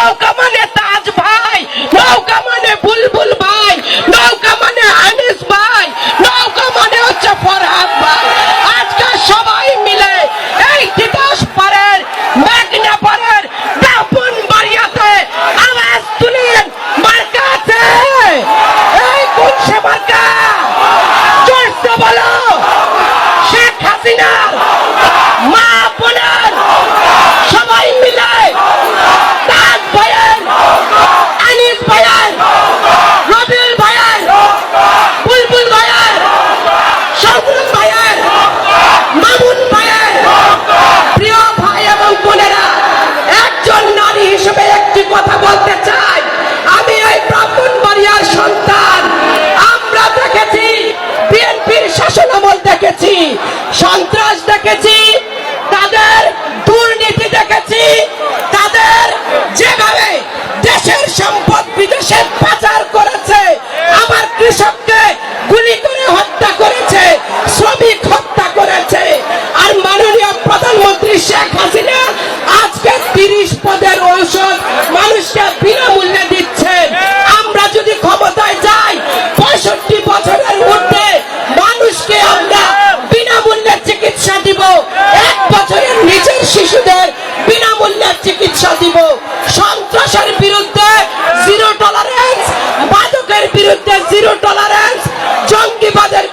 loco! দেখেছি। সন্ত্রাস বিরুদ্ধে জিরো টলারেন্স জঙ্গিবাদের